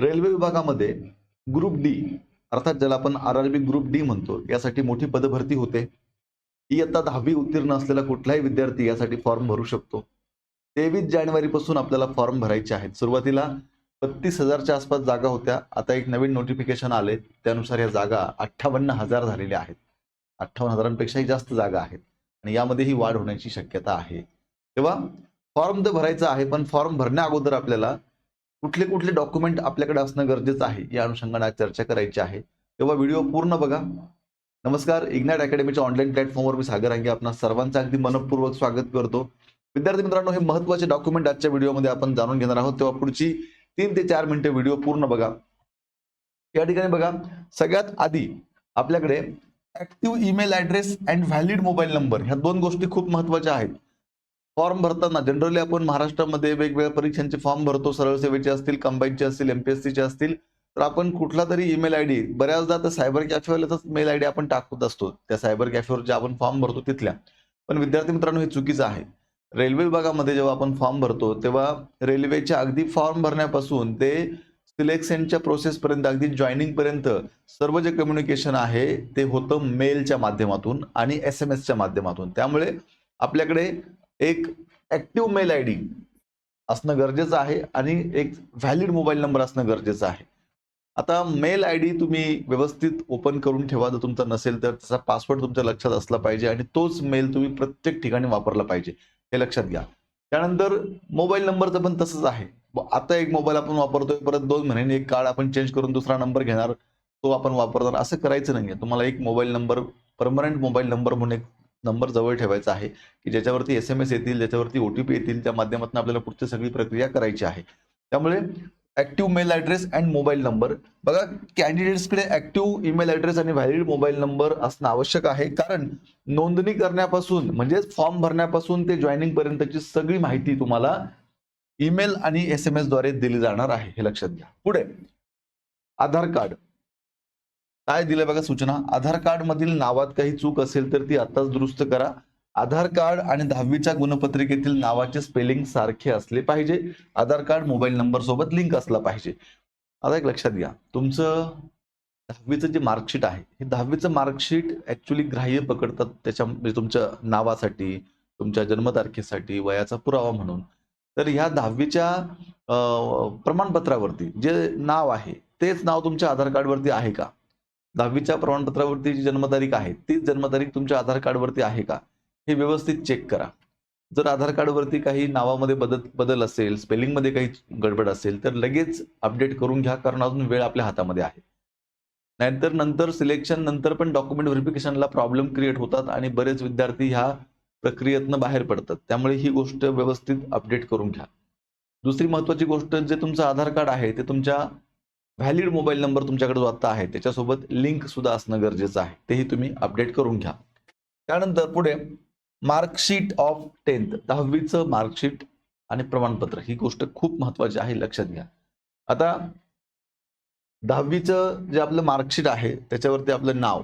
Railway विभागामध्ये group D अर्थात ज्याला आपण R R B group D म्हणतो यासाठी मोठी पदभरती होते. इयत्ता दहावी उत्तीर्ण असलेला कुठलाही विद्यार्थी यासाठी फॉर्म भरू शकतो. तेवीस जानेवारीपासून आपल्याला फॉर्म भरायचे आहेत. सुरुवातीला बत्तीस हजारच्या आसपास जागा होत्या. आता एक नवीन नोटिफिकेशन आले. त्यानुसार या जागा अठ्ठावन्न हजार झालेल्या आहेत. अठ्ठावन्न हजारांपेक्षाही जास्त जागा आहेत. आणि यामध्ये ही वाढ होण्याची शक्यता आहे. तेव्हा फॉर्म तर भरायचा आहे पण फॉर्म भरण्या अगोदर आपल्याला कुठले कुठले डॉक्युमेंट आपल्याकडे असणं गरजेचं आहे या अनुषंगाने चर्चा करायची आहे. तेव्हा व्हिडिओ पूर्ण बघा. नमस्कार इग्नाइट अकॅडमीच्या ऑनलाईन प्लॅटफॉर्मवर मी सागर अंगे आपण सर्वांचं अगदी मनपूर्वक स्वागत करतो. विद्यार्थी मित्रांनो हे महत्त्वाचे डॉक्युमेंट आजच्या व्हिडिओमध्ये आपण जाणून घेणार आहोत. तेव्हा पुढची तीन ते चार मिनिटं व्हिडिओ पूर्ण बघा. या ठिकाणी बघा. सगळ्यात आधी आपल्याकडे active email address and valid mobile number ह्या दोन गोष्टी खूप महत्त्वाच्या आहेत. फॉर्म भरताना जनरली आपण महाराष्ट्रामध्ये वेगवेगळ्या परीक्षांचे फॉर्म भरतो. सरळ सेवेचे असतील कंबाईनचे असतील एमपीएससीचे असतील. तर आपण कुठला तरी ईमेल आय डी बऱ्याचदा तर सायबर कॅफेवाल्याचाच मेल आय डी आपण टाकत असतो. त्या सायबर कॅफेवर जे आपण फॉर्म भरतो तिथल्या. पण विद्यार्थी मित्रांनो हे चुकीचं आहे. रेल्वे विभागामध्ये जेव्हा आपण फॉर्म भरतो तेव्हा रेल्वेच्या अगदी फॉर्म भरण्यापासून ते सिलेक्शनच्या प्रोसेसपर्यंत अगदी जॉईनिंगपर्यंत सर्व जे कम्युनिकेशन आहे ते होतं मेलच्या माध्यमातून आणि एस एम एसच्या माध्यमातून. त्यामुळे आपल्याकडे एक ऍक्टिव्ह मेल आय डी असणं गरजेचं आहे आणि एक व्हॅलिड मोबाईल नंबर असणं गरजेचं आहे. आता मेल आय डी तुम्ही व्यवस्थित ओपन करून ठेवा जर तुमचा नसेल तर त्याचा पासवर्ड तुमच्या लक्षात असला पाहिजे आणि तोच मेल तुम्ही प्रत्येक ठिकाणी वापरला पाहिजे हे लक्षात घ्या. त्यानंतर मोबाईल नंबरचं पण तसंच आहे. आता एक मोबाईल आपण वापरतोय परत दोन महिन्यांनी एक कार्ड आपण चेंज करून दुसरा नंबर घेणार तो आपण वापरणार असं करायचं नाहीये. तुम्हाला एक mobile number permanent mobile number म्हणून एक नंबर जवळ ठेवायचा आहे की ज्याच्यावरती एस एम एस येतील ज्याच्यावरती ओ टी पी येतील त्या माध्यमातून आपल्याला पुढची सगळी प्रक्रिया करायची आहे. त्यामुळे active mail address and mobile number बघा कॅन्डिडेट्सकडे ऍक्टिव्ह ईमेल ऍड्रेस आणि व्हॅलिड मोबाईल नंबर असणं आवश्यक आहे. कारण नोंदणी करण्यापासून म्हणजेच फॉर्म भरण्यापासून ते जॉईनिंग पर्यंतची सगळी माहिती तुम्हाला ईमेल आणि एस एम एसद्वारे दिली जाणार आहे हे लक्षात घ्या. पुढे आधार कार्ड. काय दिलंय बघा सूचना? आधार कार्ड मधील नावात काही चूक असेल तर ती आताच दुरुस्त करा. आधार कार्ड आणि दहावीच्या गुणपत्रिकेतील नावाचे स्पेलिंग सारखे असले पाहिजे. आधार कार्ड मोबाईल नंबर सोबत लिंक असला पाहिजे. आता एक लक्षात घ्या. तुमचं दहावीचं जे मार्कशीट आहे हे दहावीचं मार्कशीट ऍक्च्युली ग्राह्य पकडतात त्याच्या म्हणजे तुमच्या नावासाठी तुमच्या जन्मतारखेसाठी वयाचा पुरावा म्हणून. तर ह्या दहावीच्या प्रमाणपत्रावरती जे नाव आहे तेच नाव तुमच्या आधार कार्डवरती आहे का? दहावीच्या प्रमाणपत्रावरती जी जन्मतारीख आहे तीच जन्मतारीख तुमच्या आधार कार्डवरती आहे का? हे व्यवस्थित चेक करा. जर आधार कार्डवरती काही नावामध्ये बदल बदल असेल स्पेलिंगमध्ये काही गडबड असेल तर लगेच अपडेट करून घ्या कारण अजून वेळ आपल्या हातामध्ये आहे. नाहीतर नंतर सिलेक्शन नंतर पण डॉक्युमेंट व्हेरिफिकेशनला प्रॉब्लेम क्रिएट होतात आणि बरेच विद्यार्थी ह्या प्रक्रियेतनं बाहेर पडतात. त्यामुळे ही गोष्ट व्यवस्थित अपडेट करून घ्या. दुसरी महत्वाची गोष्ट जे तुमचं आधार कार्ड आहे ते तुमच्या व्हॅलिड मोबाईल नंबर तुमच्याकडे जो आता आहे त्याच्यासोबत लिंक सुद्धा असणं गरजेचं आहे. तेही तुम्ही अपडेट करून घ्या. त्यानंतर पुढे मार्कशीट ऑफ टेन्थ दहावीचं मार्कशीट आणि प्रमाणपत्र. ही गोष्ट खूप महत्वाची आहे लक्षात घ्या. आता दहावीचं जे आपलं मार्कशीट आहे त्याच्यावरती आपलं नाव.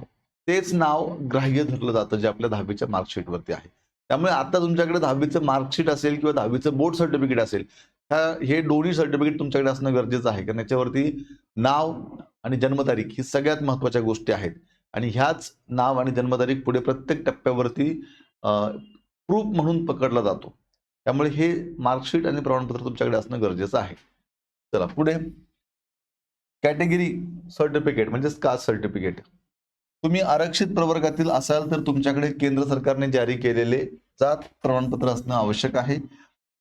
तेच नाव ग्राह्य धरलं जातं जे आपल्या दहावीच्या मार्कशीटवरती आहे. त्यामुळे आता तुमच्याकडे दहावीचं मार्कशीट असेल किंवा दहावीचं बोर्ड सर्टिफिकेट असेल ह्या- हे दोन्ही सर्टिफिकेट तुमच्याकडे असणं गरजेचं आहे. कारण याच्यावरती नाव आणि जन्मतारीख ही सगळ्यात महत्त्वाच्या गोष्टी आहेत. आणि ह्याच नाव आणि जन्मतारीख पुढे प्रत्येक टप्प्यावरती प्रूफ म्हणून पकडला जातो. त्यामुळे हे मार्कशीट आणि प्रमाणपत्र तुमच्याकडे असणं गरजेचं आहे. चला पुढे. कॅटेगरी सर्टिफिकेट म्हणजेच कास्ट सर्टिफिकेट तुम्ही आरक्षित प्रवर्गातील असाल तर तुमच्याकडे केंद्र सरकारने जारी केलेले जात प्रमाणपत्र असणं आवश्यक आहे.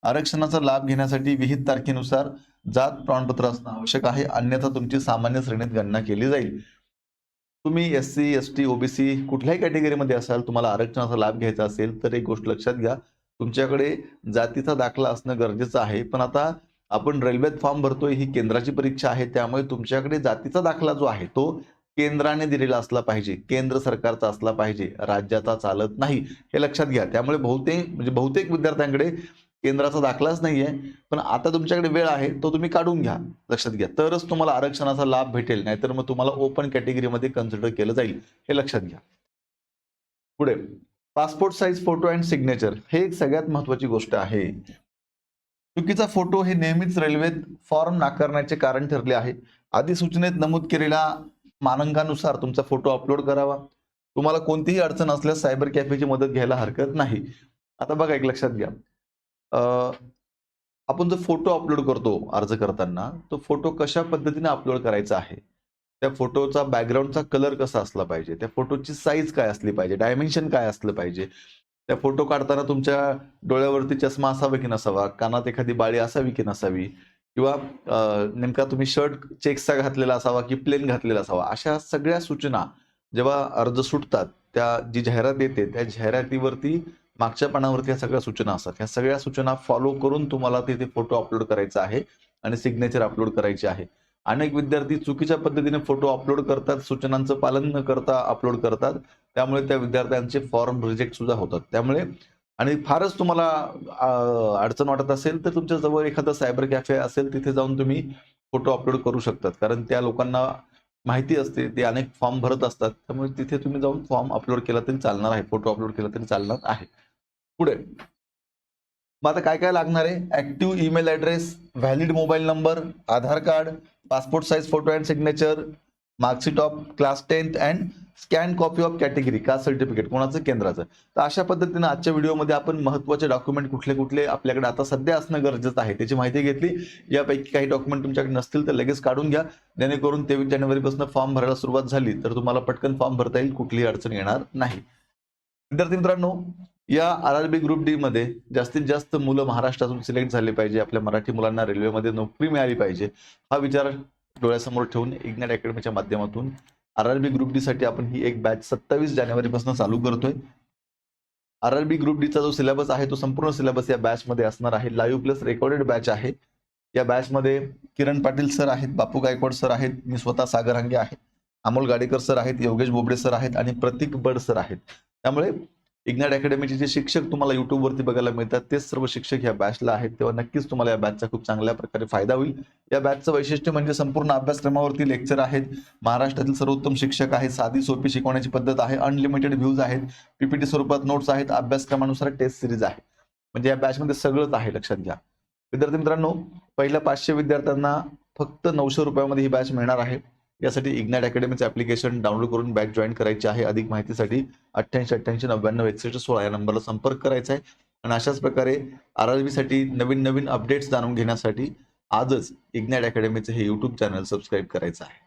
आरक्षणाचा लाभ घेण्यासाठी विहित तारखेनुसार जात प्रमाणपत्र असणं आवश्यक आहे. अन्यथा तुमची सामान्य श्रेणीत गणना केली जाईल. तुम्ही S C S T OBC कुठल्याही कॅटेगरीमध्ये असाल तुम्हाला आरक्षणाचा लाभ घ्यायचा असेल तर एक गोष्ट लक्षात घ्या. तुमच्याकडे जातीचा दाखला असणं गरजेचं आहे. पण आता आपण रेल्वेत फॉर्म भरतोय ही केंद्राची परीक्षा आहे. त्यामुळे तुमच्याकडे जातीचा दाखला जो आहे तो केंद्राने दिलेला असला पाहिजे. केंद्र सरकारचा असला पाहिजे. राज्याचा चालत नाही. हे लक्षात घ्या. त्यामुळे बहुतेक म्हणजे बहुतेक विद्यार्थ्यांकडे केंद्राचा दाखलाच नाहीये पण आता तुमच्याकडे वेळ आहे तो तुम्ही काढून घ्या लक्षात घ्या. तरच तुम्हाला आरक्षणाचा लाभ भेटेल नाहीतर मग तुम्हाला ओपन कॅटेगरीमध्ये कन्सिडर केलं जाईल हे लक्षात घ्या. पुढे passport size photo and signature हे एक सगळ्यात महत्वाची गोष्ट आहे. चुकीचा फोटो हे नेहमीच रेल्वेत फॉर्म नाकारण्याचे कारण ठरले आहे. अधिसूचनेत नमूद केलेल्या मानकानुसार तुमचा फोटो अपलोड करावा. तुम्हाला कोणतीही अडचण असल्यास सायबर कॅफेची मदत घ्यायला हरकत नाही. आता बघा एक लक्षात घ्या. आपण जो फोटो अपलोड करतो अर्ज करताना तो फोटो कशा पद्धतीने अपलोड करायचा आहे? त्या फोटोचा बॅकग्राऊंडचा कलर कसा असला पाहिजे? त्या फोटोची साईज काय असली पाहिजे? डायमेन्शन काय असलं पाहिजे? त्या फोटो काढताना तुमच्या डोळ्यावरती चष्मा असावा की नसावा? कानात एखादी बाळी असावी की नसावी? किंवा नेमका तुम्ही शर्ट चेक्सचा घातलेला असावा की प्लेन घातलेला असावा? अशा सगळ्या सूचना जेव्हा अर्ज सुटतात त्या जी जाहिरात येते त्या जाहिरातीवरती मागच्या पानावरती ह्या सगळ्या सूचना असतात. ह्या सगळ्या सूचना फॉलो करून तुम्हाला तिथे फोटो अपलोड करायचा आहे आणि सिग्नेचर अपलोड करायचे आहे. अनेक विद्यार्थी चुकीच्या पद्धतीने फोटो अपलोड करतात सूचनांचं पालन न करता अपलोड करतात. त्यामुळे त्या विद्यार्थ्यांचे फॉर्म रिजेक्ट सुद्धा होतात. त्यामुळे आणि फारच तुम्हाला अडचण वाटत असेल तर तुमच्या जवळ एखादा सायबर कॅफे असेल तिथे जाऊन तुम्ही फोटो अपलोड करू शकतात. कारण त्या लोकांना माहिती असते ते अनेक फॉर्म भरत असतात. त्यामुळे तिथे तुम्ही जाऊन फॉर्म अपलोड केला तरी चालणार आहे फोटो अपलोड केला तरी चालणार आहे. पुढे. मग आता काय काय लागणार आहे? Active email address valid mobile number Aadhaar card passport size photo and signature marksheet of class tenth and scan copy of category caste certificate कोणाचं केंद्राचं. तर अशा पद्धतीने आजच्या व्हिडिओमध्ये आपण महत्त्वाचे डॉक्युमेंट कुठले कुठले आपल्याकडे आता सध्या असणं गरजेचं आहे त्याची माहिती घेतली. यापैकी काही डॉक्युमेंट तुमच्याकडे नसतील तर लगेच काढून घ्या. जेणेकरून तेवीस जानेवारीपासून फॉर्म भरायला सुरुवात झाली तर तुम्हाला पटकन फॉर्म भरता येईल कुठलीही अडचण येणार नाही. विद्यार्थी मित्रांनो या R R B group D मध्ये जास्तीत जास्त मुलं महाराष्ट्रातून सिलेक्ट झाले पाहिजे. आपल्या मराठी मुलांना रेल्वेमध्ये नोकरी मिळाली पाहिजे. हा विचार डोळ्यासमोर ठेवून इग्नॅट अकॅडमीच्या माध्यमातून R R B group D साठी आपण ही एक बॅच सत्तावीस जानेवारीपासून चालू करतोय. आर आर बी ग्रुप डीचा जो सिलेबस आहे तो संपूर्ण सिलेबस या बॅच मध्ये असणार आहे. लाईव्ह प्लस रेकॉर्डेड बॅच आहे. या बॅच मध्ये किरण पाटील सर आहेत बापू गायकवाड सर आहेत मी स्वतः सागर हंगे आहे अमोल गाडेकर सर आहेत योगेश बोबडे सर आहेत आणि प्रतीक बड सर आहेत. त्यामुळे इग्नाट अकॅडमीचे जे शिक्षक तुम्हाला युट्यूबवरती बघायला मिळतात तेच सर्व शिक्षक या बॅचला आहेत. तेव्हा नक्कीच तुम्हाला या बॅचचा खूप चांगल्या प्रकारे फायदा होईल. या बॅचचं वैशिष्ट्य म्हणजे संपूर्ण अभ्यासक्रमावरती लेक्चर आहेत. महाराष्ट्रातील सर्वोत्तम शिक्षक आहेत साधी सोपी शिकवण्याची पद्धत आहे अनलिमिटेड व्ह्यूज आहेत पीपीटी स्वरूपात नोट्स आहेत अभ्यासक्रमानुसार टेस्ट सिरीज आहे. म्हणजे या बॅचमध्ये सगळंच आहे लक्षात घ्या. विद्यार्थी मित्रांनो पहिल्या पाचशे विद्यार्थ्यांना फक्त नऊशे रुपयामध्ये ही बॅच मिळणार आहे. यासाठी इग्नाट अकॅडमीचं ऍप्लिकेशन डाउनलोड करून बॅच जॉईन करायची आहे. अधिक माहितीसाठी अठ्ठ्याऐंशी अठ्ठ्याऐंशी नव्याण्णव एकसष्ट सोळा या नंबरला संपर्क करायचा आहे. आणि अशाच प्रकारे आर आरसाठी नवीन नवीन अपडेट्स जाणून घेण्यासाठी आजच इग्नाट अकॅडमीचं हे यूट्यूब चॅनल सबस्क्राईब करायचं आहे.